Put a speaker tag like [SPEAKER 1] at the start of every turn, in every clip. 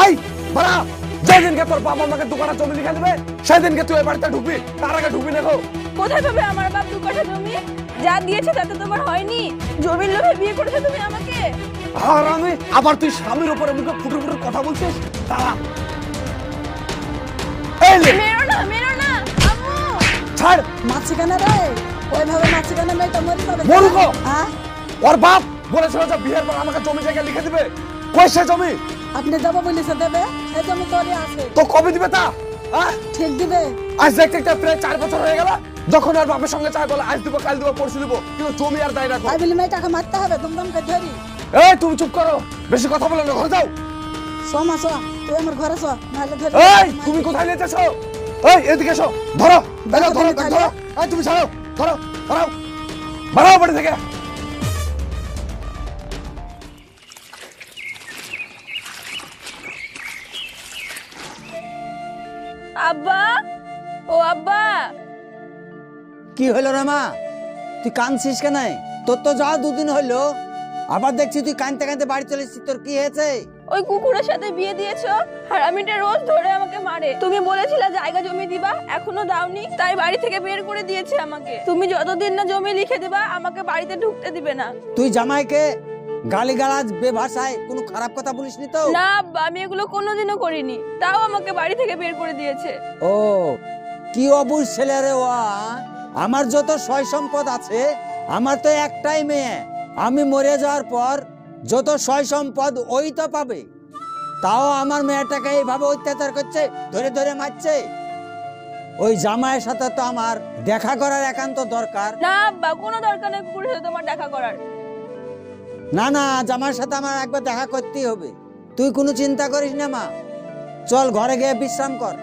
[SPEAKER 1] I বাড়া যেদিনকে তোর বাবা আমাকে দোকানে জমি লিখে দেবে সেদিনকে তুই এই বাড়িতে ঢুকবি তার আগে ঢুকবি দেখো।
[SPEAKER 2] কোথায় পাবে আমার বাপ দু কাঠা জমি? যা দিয়েছে তাতে তোমার হয়নি। জমির লোভে বিয়ে করেছ তুমি আমাকে?
[SPEAKER 1] আর আমি আবার তুই স্বামীর উপরে মুখে ফুটে ফুটে কথা বলছিস? দাঁড়া। এই লে,
[SPEAKER 2] মেরো না মেরো না আম্মু।
[SPEAKER 1] ছাড়।
[SPEAKER 3] মাঝখানে রে ওইভাবে মাঝখানে মেয়েটা মরে যাবে
[SPEAKER 1] মরুক।
[SPEAKER 3] হ্যাঁ?
[SPEAKER 1] ওর বাপ বলেছিল যে বিয়ের পর আমাকে জমি জায়গা লিখে দিবে। কই সে জমি?
[SPEAKER 3] আপনি দেবো বলেছে দেবে? সেই জমি তোরে আছে।
[SPEAKER 1] তো কবে দিবে তা? হ্যাঁ?
[SPEAKER 3] ঠিক দিবে।
[SPEAKER 1] আজ দেখতে দেখতে প্রায় চার বছর হয়ে গেল যখন আর বাপের সঙ্গে চাই বলে আজ দিব কাল দিব পরশু দিব কিন্তু জমি আর দায় রাখো।
[SPEAKER 3] তাই বলে মেয়েটাকে মারতে হবে দুমদমকে ধরি।
[SPEAKER 1] এই তুমি চুপ করো বেশি কথা বলো না ঘরে যাও।
[SPEAKER 3] সোমা সো তুই আমার ঘরে সো নাহলে ধরি।
[SPEAKER 1] এই তুমি কোথায় নিয়ে যাচ্ছ এই এদিকে এসো ধরো ধরো ধরো। ধরো। এই তুমি ছাড়ো ধরো ধরো বাড়াও বাড়ি থেকে।
[SPEAKER 2] আব্বা ও আব্বা।
[SPEAKER 4] কি হলো রে মা? তুই কাঁদছিস কেন? তোর তো যাওয়া দুদিন হইল। আবার দেখছি তুই কাঁদতে কাঁদতে বাড়ি চলে এসেছিস। তোর কি হয়েছে?
[SPEAKER 2] ওই কুকুরের সাথে বিয়ে দিয়েছ? হারামিটা রোজ ধরে আমাকে মারে। তুমি বলেছিলে জায়গা জমি দিবা এখনও দাওনি তাই বাড়ি থেকে বের করে দিয়েছে আমাকে। তুমি যতদিন না জমি লিখে দিবা আমাকে বাড়িতে ঢুকতে দিবে না।
[SPEAKER 4] তুই জামাইকে গালি গালাজ বেভাষায় কোনো খারাপ কথা বলিসনি তো?
[SPEAKER 2] না আব্বা আমি এগুলো কোনোদিনও করিনি। তাও আমাকে বাড়ি থেকে বের করে দিয়েছে।
[SPEAKER 4] ও কি অবুঝ ছেলে রে ওয়া আমার যত সয় সম্পদ আছে আমার তো একটাই মেয়ে। আমি মরে যাওয়ার পর যত সয় সম্পদ ওই তো পাবে। তাও আমার মেয়েটাকে এইভাবে অত্যাচার করছে ধরে ধরে মারছে। ওই জামাইয়ের সাথে তো আমার দেখা করার একান্ত দরকার।
[SPEAKER 2] না আব্বা কোনো দরকার নেই কুকুরের সাথে তোমার দেখা করার।
[SPEAKER 4] না না জামাইয়ের সাথে আমার একবার দেখা করতেই হবে। তুই কোনো চিন্তা করিস না মা। চল ঘরে গিয়ে বিশ্রাম কর।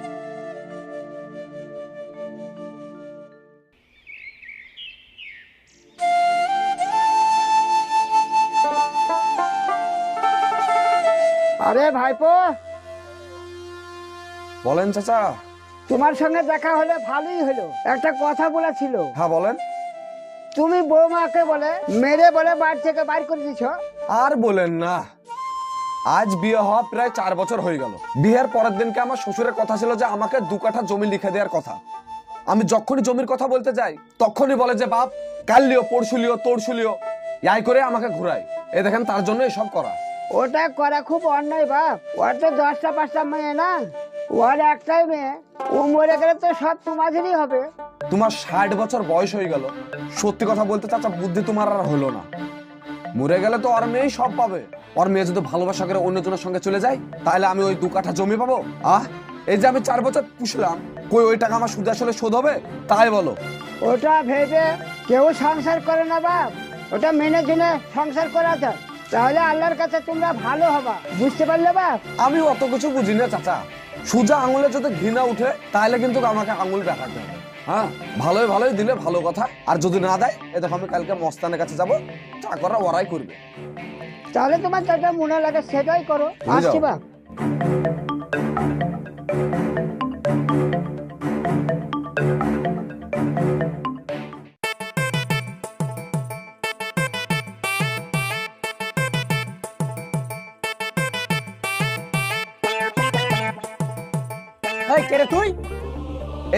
[SPEAKER 5] আরে ভাইপো।
[SPEAKER 1] বলেন চাচা।
[SPEAKER 5] তোমার সঙ্গে দেখা হলে ভালোই হলো। একটা কথা বলেছিল।
[SPEAKER 1] হ্যাঁ বলেন।
[SPEAKER 5] তুমি বৌমাকে বলে মেরে বলে বাড়ি থেকে বাইর করে দিছ
[SPEAKER 1] আর বলেন না। আজ বিয়ে হওয়া প্রায় চার বছর হয়ে গেল। বিয়ের পরের দিনকে আমার শ্বশুরের কথা ছিল যে আমাকে দু কাঠা জমি লিখে দেওয়ার কথা। আমি যখনই জমির কথা বলতে যাই তখনই বলে যে বাপ কাল লিও পরশু লিও তরশু লিও ইয়াই করে আমাকে ঘুরায়। এ দেখেন তার জন্য এসব করা।
[SPEAKER 5] ওটা করা খুব অন্যায় বাপ। ওর তো দশটা পাঁচটা মেয়ে না। ওর একটাই মেয়ে। ও মরে গেলে তো সব তোমাদেরই হবে।
[SPEAKER 1] তোমার ষাট বছর বয়স হয়ে গেল। সত্যি কথা বলতে চাচা বুদ্ধি তোমার আর হলো না। মরে গেলে তো ওর মেয়েই সব পাবে। ওর মেয়ে যদি ভালোবাসা করে অন্যজনের সঙ্গে চলে যায় তাহলে আমি ওই দু কাঠা জমি পাবো। আহ এই যে আমি চার বছর পুষলাম কই ওই টাকা আমার সুদ আসলে শোধ হবে? তাই বলো।
[SPEAKER 5] ওটা ভেবে কেউ সংসার করে না বাপ। ওটা মেনে জেনে সংসার করা যায়। তাহলে আল্লাহর কাছে তোমরা ভালো হবা। বুঝতে পারলে বাপ?
[SPEAKER 1] আমি অত কিছু বুঝি না চাচা। সুজা আঙুলে যদি ঘৃণা উঠে তাহলে কিন্তু আমাকে আঙুল দেখাতে হবে হ্যাঁ ভালোই ভালোই দিলে ভালো কথা। আর যদি না দেয় এ দেখো আমি কালকে মস্তানের কাছে যাব চা করা ওরাই করবে।
[SPEAKER 5] তাহলে তোমার যেটা মনে লাগে সেটাই করো। আসছি
[SPEAKER 1] যাও।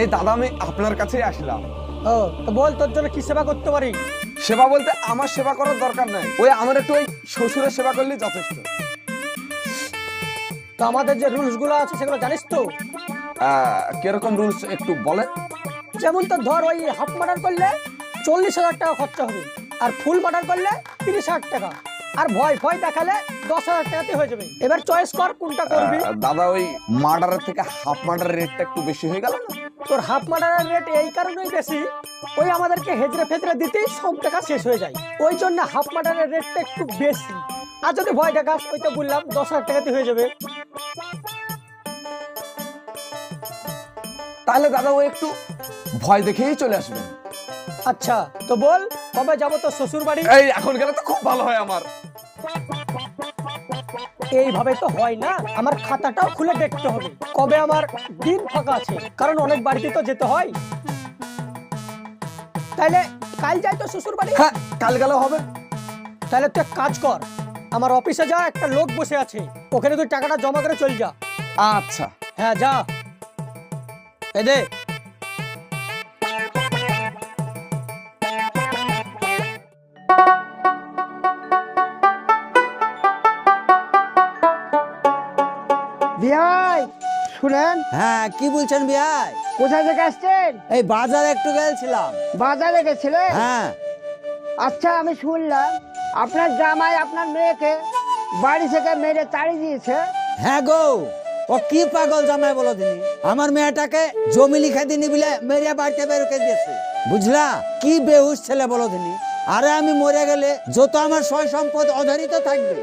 [SPEAKER 6] এই
[SPEAKER 1] দাদা আমি আপনার কাছেই আসলাম।
[SPEAKER 6] ও তো বল তোর জন্য কি সেবা করতে পারি?
[SPEAKER 1] সেবা বলতে আমার সেবা করার দরকার নাই। ওই আমার একটু ওই শ্বশুরের সেবা করলেই যথেষ্ট।
[SPEAKER 6] তো আমাদের যে রুলসগুলো আছে সেগুলো জানিস তো?
[SPEAKER 1] কীরকম রুলস একটু বলেন।
[SPEAKER 6] যেমন তো ধর ওই হাফ মার্ডার করলে চল্লিশ হাজার টাকা খরচা হবে আর ফুল মার্ডার করলে তিরিশ হাজার টাকা আর ভয় ভয় দেখালে দশ হাজার টাকাতে হয়ে যাবে। এবার চয়েস কর কোনটা করবি।
[SPEAKER 1] দাদা ওই মার্ডারের থেকে হাফ মার্ডারের রেটটা একটু বেশি হয়ে গেল না?
[SPEAKER 6] তোর হাফ মার্ডারের রেট এই কারণেই বেশি ওই আমাদেরকে হেজরে ফেজরে দিতেই সব টাকা শেষ হয়ে যায়। ওই জন্য হাফ মার্ডারের রেটটা একটু বেশি। আর যদি ভয় দেখাস ওই তো বললাম দশ হাজার টাকাতে হয়ে যাবে।
[SPEAKER 1] তাহলে দাদা ও একটু ভয় দেখেই চলে আসবেন।
[SPEAKER 6] আচ্ছা তো বল কবে যাব তোর শ্বশুর বাড়ি
[SPEAKER 1] এই এখন গেলে তো খুব ভালো হয় আমার।
[SPEAKER 6] এইভাবে তো হয় না। আমার খাতাটাও খুলে দেখতে হবে। কবে আমার দিন ফাঁকা আছে? কারণ অনেক বাড়িতে তো যেতে হয়। তাহলে কাল যাই তো শ্বশুর বাড়ি
[SPEAKER 1] হ্যাঁ কাল গেলে হবে।
[SPEAKER 6] তাহলে তুই কাজ কর। আমার অফিসে যা একটা লোক বসে আছে। ওখানে তুই টাকাটা জমা করে চল যা।
[SPEAKER 1] আচ্ছা।
[SPEAKER 6] হ্যাঁ যা। এই দে।
[SPEAKER 4] হ্যাঁ কি বলছেন বিয়াই
[SPEAKER 5] কোথায় থেকে আসছেন?
[SPEAKER 4] এই বাজারে একটু গেছিলাম
[SPEAKER 5] বাজারে গেছিলেন?
[SPEAKER 4] হ্যাঁ।
[SPEAKER 5] আচ্ছা আমি শুনলাম আপনার জামাই আপনার মেয়েকে বাড়ি থেকে মেরে তাড়ি দিয়েছে।
[SPEAKER 4] হ্যাঁ গো ও কি পাগল জামাই বলো দিনি আমার মেয়েটাকে জমি লিখে দিনি বলে মেরিয়া বাড়িতে বের করে দিয়েছে। বুঝলা? কি বেহুশ ছেলে বলো দিনি আরে আমি মরে গেলে যত আমার সয় সম্পদ অধারিত থাকবে।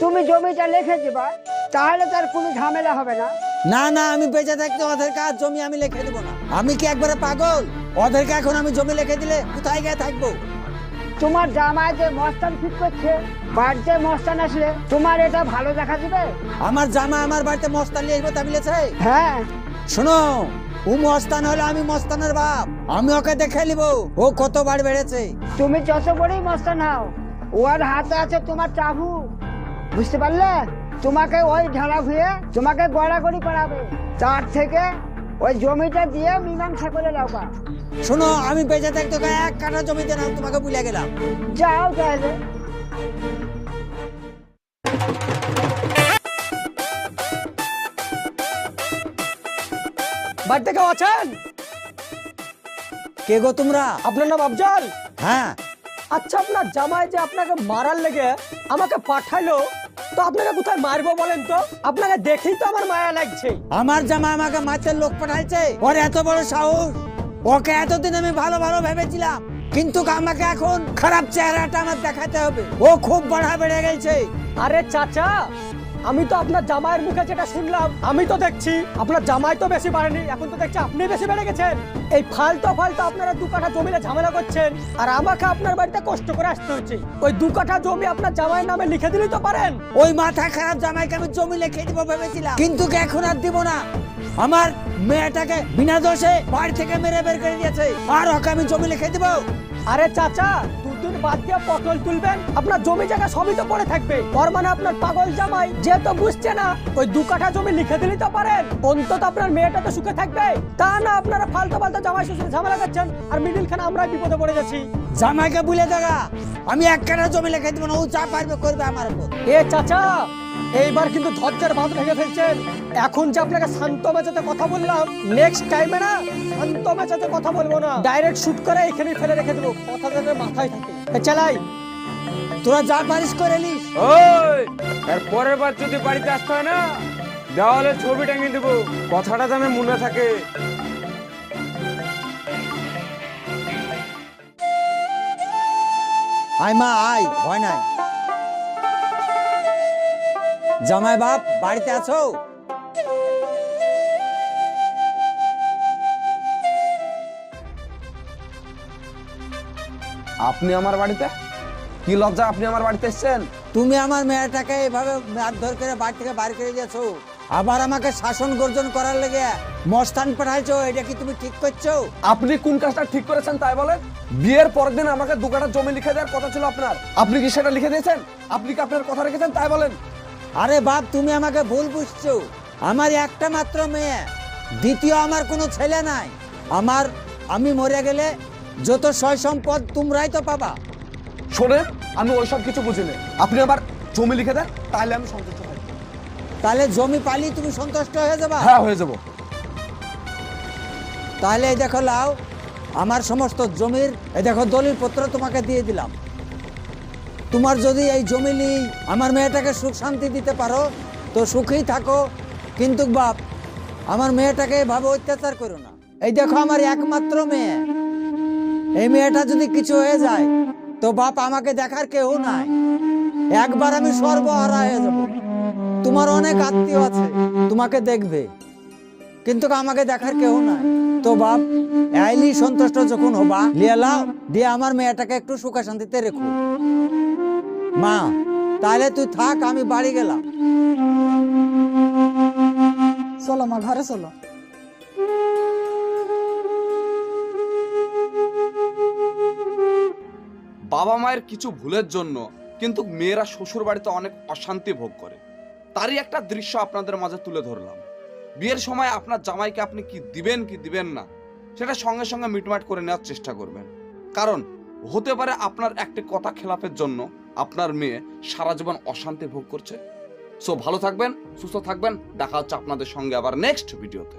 [SPEAKER 5] তুমি জমিটা লিখে দিবা তাহলে তার কোনো ঝামেলা হবে না।
[SPEAKER 4] না না আমি বেঁচে থাকতে ওদের কাজ জমি আমি লিখে দেবো না। আমি কি একবারে পাগল? ওদেরকে এখন আমি জমি লিখে দিলে কোথায় গিয়ে থাকব?
[SPEAKER 5] তোমার জামাই যে মস্তান ঠিক করছে বাড়িতে মস্তান আসলে তোমার এটা ভালো দেখা দিবে?
[SPEAKER 4] আমার জামা আমার বাড়িতে মস্তান নিয়ে আসব তা বলেছে
[SPEAKER 5] হ্যাঁ।
[SPEAKER 4] শোনো ও মস্তান হলে আমি মস্তানের বাপ। আমি ওকে দেখে নিব ও কত বাড়ি বেড়েছে।
[SPEAKER 5] তুমি যত বড়ই মস্তান হও ওর হাতে আছে তোমার চাবু। বুঝতে পারলে? তোমাকে ওই ঢালা ভুয়ে তোমাকে গড়াগড়ি করাবে। তার থেকে ওই জমিটা দিয়ে মীমাংসা করে রাখবা
[SPEAKER 4] শোনো আমি বেঁচে থাকতে এক কাঠা জমিতে না তোমাকে ভুলে গেলাম।
[SPEAKER 5] যাও তাহলে।
[SPEAKER 6] বাড়িতে কেউ আছেন?
[SPEAKER 4] কে গো তোমরা?
[SPEAKER 6] আপনার নাম আফজাল?
[SPEAKER 4] হ্যাঁ।
[SPEAKER 6] আচ্ছা আপনার জামাই যে আপনাকে মারার লেগে আমাকে পাঠালো তো আপনারা কোথায় মারবো বলেন তো? আপনাকে দেখেই তো আমার মায়া লাগছে।
[SPEAKER 4] আমার জামা আমাকে মাছের লোক পাঠাইছে। ওর এত বড় সাহস। ওকে এতদিন আমি ভালো ভালো ভেবেছিলাম। কিন্তু আমাকে এখন খারাপ চেহারাটা আমার দেখাতে হবে। ও খুব বাড়া বেড়ে গেছে।
[SPEAKER 6] আরে চাচা আমি তো আপনার জামাইয়ের মুখে যেটা শুনলাম আমি তো দেখছি। আপনার জামাই তো বেশি বাড়েনি এখন তো দেখছি আপনি বেশি বেড়ে গেছেন। এই ফালতু ফালতু আপনারা দু কাঠা জমিতে ঝামেলা করছেন আর আমাকে আপনার বাড়িতে কষ্ট করে আসতে হচ্ছে। ওই দু কাঠা জমি আপনার জামাইয়ের নামে লিখে দিলেই তো পারেন।
[SPEAKER 4] ওই মাথা খারাপ জামাইকে আমি জমি লিখে দিব ভেবেছিলাম কিন্তু এখন আর দিব না। আমার মেয়েটাকে বিনা দোষে বাড়ি থেকে মেরে বের করে দিয়েছে আর ওকে আমি জমি লিখে দিব।
[SPEAKER 6] আরে চাচা বাদ দিয়ে পটল তুলবেন আপনার জমি জায়গা সবই তো পড়ে থাকবে। ওর মানে আপনার পাগল জামাই যে তো বুঝছে না ওই দু কাঠা জমি লিখে দিলেই তো পারেন। অন্তত আপনার মেয়েটা তো সুখে থাকবে। তা না আপনারা ফালতু ফালতু জামাই শ্বশুর ঝামেলা করছেন আর মিডিল খানে আমরা বিপদে পড়ে যাচ্ছি।
[SPEAKER 4] জামাইকে বলে দেখা আমি এক কাঠা জমি লিখে দিব না ও যা পারবে করবে আমার উপর।
[SPEAKER 6] এ চাচা এইবার কিন্তু ধৈর্যের বাঁধ ভেঙে ফেলছেন। এখন যে আপনাকে শান্ত মেজাতে কথা বললাম নেক্সট টাইমে না শান্ত মেজাতে কথা বলব না। ডাইরেক্ট শুট করে এখানেই ফেলে রেখে দেবো। কথা যাতে মাথায় থাকে। চালাই।
[SPEAKER 4] তোরা যা পারিস করে নিস।
[SPEAKER 7] ওই আর পরের বার যদি বাড়িতে আসতে হয় না দেওয়ালে ছবি টাঙিয়ে দেবো কথাটা যেন মনে থাকে।
[SPEAKER 4] আয় মা আয় ভয় নাই। জামাই বাপ বাড়িতে আছো?
[SPEAKER 1] আপনি আমার বাড়িতে? কি লজ্জা আপনি আমার বাড়িতে এসেছেন?
[SPEAKER 4] তুমি আমার মেয়েটাকে এভাবে মারধর করে বাড়ি থেকে বাড়ি করে দিয়েছ। আবার আমাকে শাসন গর্জন করার লেগে মস্তান পাঠাইছো এটা কি তুমি ঠিক করছ?
[SPEAKER 1] আপনি কোন কাজটা ঠিক করেছেন তাই বলেন? বিয়ের পরের দিন আমাকে দু কাঠা জমি লিখে দেওয়ার কথা ছিল আপনার। আপনি কি সেটা লিখে দিয়েছেন? আপনি কি আপনার কথা রেখেছেন তাই বলেন?
[SPEAKER 4] আরে বাপ তুমি আমাকে ভুল বুঝছ। আমার একটা মাত্র মেয়ে দ্বিতীয় আমার কোনো ছেলে নাই। আমার আমি মরে গেলে যত সয় সম্পদ তোমরাই তো পাবা।
[SPEAKER 1] শোনেন আমি ওইসব কিছু বুঝি না। আপনি আবার জমি লিখে দেন তাহলে আমি সন্তুষ্ট হই।
[SPEAKER 4] তাহলে জমি পালি তুমি সন্তুষ্ট হয়ে যাবা।
[SPEAKER 1] হ্যাঁ হয়ে যাব।
[SPEAKER 4] তাহলে এই দেখো লাও আমার সমস্ত জমির এই দেখো দলিল পত্র তোমাকে দিয়ে দিলাম। তোমার যদি এই জমি নিয়ে আমার মেয়েটাকে সুখ শান্তি দিতে পারো তো সুখেই থাকো। কিন্তু বাপ আমার মেয়েটাকে এভাবে অত্যাচার করো না। এই দেখো আমার একমাত্র মেয়ে। এই মেয়েটা যদি কিছু হয়ে যায়, তো বাপ আমাকে দেখার কেউ নাই। একবার আমি সর্বহারা হয়ে যাব। তোমার অনেক আত্মীয় আছে, তোমাকে দেখবে। কিন্তু আমাকে দেখার কেউ নাই। তো বাপ আইলি সন্তুষ্ট যখন হবা লিয়ে লাও, দিয়ে আমার মেয়েটাকে একটু সুখে শান্তিতে রেখো। মা, তাহলে তুই থাক, আমি বাড়ি গেলাম।
[SPEAKER 3] চলো মা, ঘরে চলো।
[SPEAKER 1] বাবা মায়ের কিছু ভুলের জন্য কিন্তু মেয়েরা শ্বশুর বাড়িতে অনেক অশান্তি ভোগ করে। তারই একটা দৃশ্য আপনাদের মাঝে তুলে ধরলাম। বিয়ের সময় আপনার জামাইকে আপনি কি দিবেন কি দিবেন না, সেটা সঙ্গে সঙ্গে মিটমাট করে নেওয়ার চেষ্টা করবেন। কারণ হতে পারে আপনার একটি কথা খেলাপের জন্য আপনার মেয়ে সারা জীবন অশান্তি ভোগ করছে। সো ভালো থাকবেন, সুস্থ থাকবেন, দেখা হচ্ছে আপনাদের সঙ্গে আবার নেক্সট ভিডিওতে